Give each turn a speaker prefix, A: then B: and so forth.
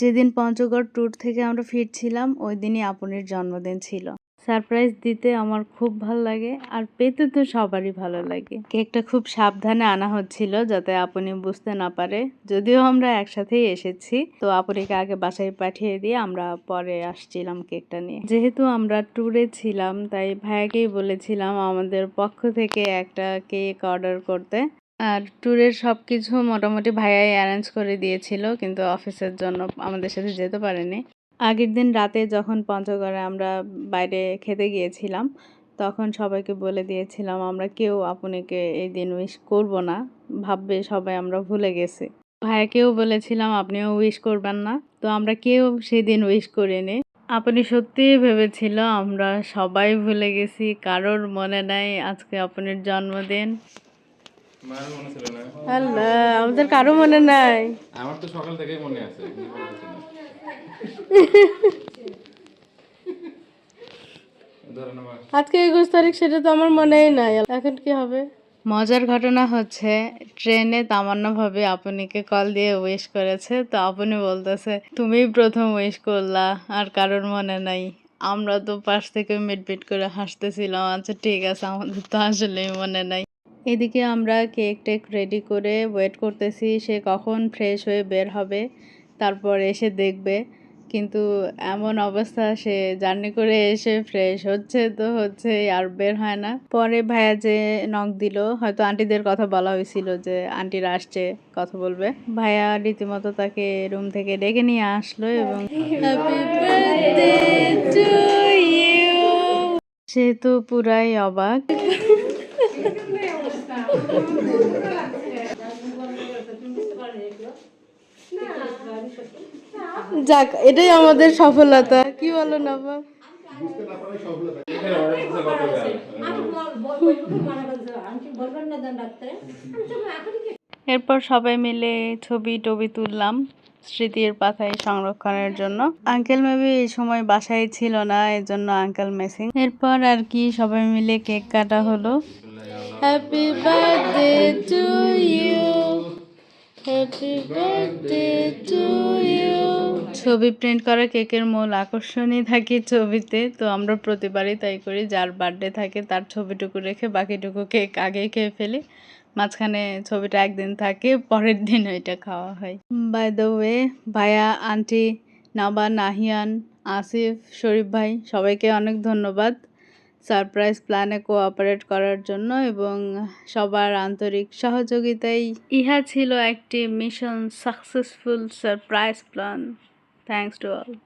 A: যেদিন পঞ্চগড় ট্যুর থেকে আমরা ফিরছিলাম ওই দিনই আপনির জন্মদিন ছিল। সারপ্রাইজ দিতে আমার খুব ভালো লাগে, আর পেতে তো সবারই ভালো লাগে। কেকটা খুব সাবধানে আনা হচ্ছিল যাতে আপনি বুঝতে না পারে। যদিও আমরা একসাথেই এসেছি, তো আপনিকে আগে বাসায় পাঠিয়ে দিয়ে আমরা পরে আসছিলাম কেকটা নিয়ে। যেহেতু আমরা ট্যুরে ছিলাম, তাই ভাইয়াকেই বলেছিলাম আমাদের পক্ষ থেকে একটা কেক অর্ডার করতে। আর ট্যুরের সব কিছু মোটামুটি ভাইয়াই অ্যারেঞ্জ করে দিয়েছিল, কিন্তু অফিসের জন্য আমাদের সাথে যেতে পারেনি। আগের দিন রাতে যখন পঞ্চগড়ে আমরা বাইরে খেতে গিয়েছিলাম, তখন সবাইকে বলে দিয়েছিলাম, আমরা কেউ আপনিকে এই দিন উইশ করব না। ভাববে সবাই আমরা ভুলে গেছি। ভাইয়াকেও বলেছিলাম, আপনিও উইশ করবেন না। তো আমরা কেউ সেই দিন উইশ করিনি। আপনি সত্যিই ভেবেছিল, আমরা সবাই ভুলে গেছি, কারোর মনে নাই আজকে আপনার জন্মদিন। আল্লাহ আমাদের কারও মনে নাই।
B: আমার তো সকাল থেকেই মনে আছে
C: আজকে একুশ তারিখ সেটা তো আমার মনেই নাই। এখন কি হবে?
A: মজার ঘটনা হচ্ছে ট্রেনে তামান্না ভাবে আপনিকে কল দিয়ে উইশ করেছে। তো আপনি বলতেছে তুমি প্রথম উইশ করলা আর কারোর মনে নাই। আমরা তো পাশ থেকে মিটমিট করে হাসতেছিলাম। আচ্ছা ঠিক আছে আমাদের তো আসলেই মনে নাই। এদিকে আমরা কেক টেক রেডি করে ওয়েট করতেছি সে কখন ফ্রেশ হয়ে বের হবে তারপর এসে দেখবে। কিন্তু এমন অবস্থা সে জার্নি করে এসে ফ্রেশ হচ্ছে তো হচ্ছে আর বের হয় না। পরে ভাইয়া যে নখ দিল হয়তো আন্টিদের কথা বলা হয়েছিল যে আন্টিরা আসছে কথা বলবে। ভাইয়া রীতিমতো তাকে রুম থেকে ডেকে নিয়ে আসলো এবং সে তো পুরাই অবাক।
C: যাক, এটাই আমাদের সফলতা। কি বলো না
B: কত
A: এরপর সবাই মিলে ছবি টবি তুললাম স্মৃতির পাতায় সংরক্ষণের জন্য। আঙ্কেল মেবি এই সময় বাসায় ছিল না এই জন্য আঙ্কেল মেসিং। এরপর আর কি সবাই মিলে কেক কাটা হলো।
C: Happy birthday to you happy birthday to you
A: ছবি প্রিন্ট করা কেকের মূল আকর্ষণই থাকে ছবিতে, তো আমরা প্রতিবারই তাই করি, যার বার্থডে থাকে তার ছবিটুকু রেখে বাকিটুকু কেক আগে খেয়ে ফেলি। মাঝখানে ছবিটা একদিন থাকে, পরের দিন ওইটা খাওয়া হয়। বাই দ্য ওয়ে ভাইয়া, আন্টি, নাবা, নাহিয়ান, আসিফ, শরীফ ভাই, সবাইকে অনেক ধন্যবাদ। সারপ্রাইজ প্ল্যানে কোঅপারেট করার জন্য এবং সবার আন্তরিক সহযোগিতাই ইহা ছিল একটি mission successful surprise plan. Thanks to all.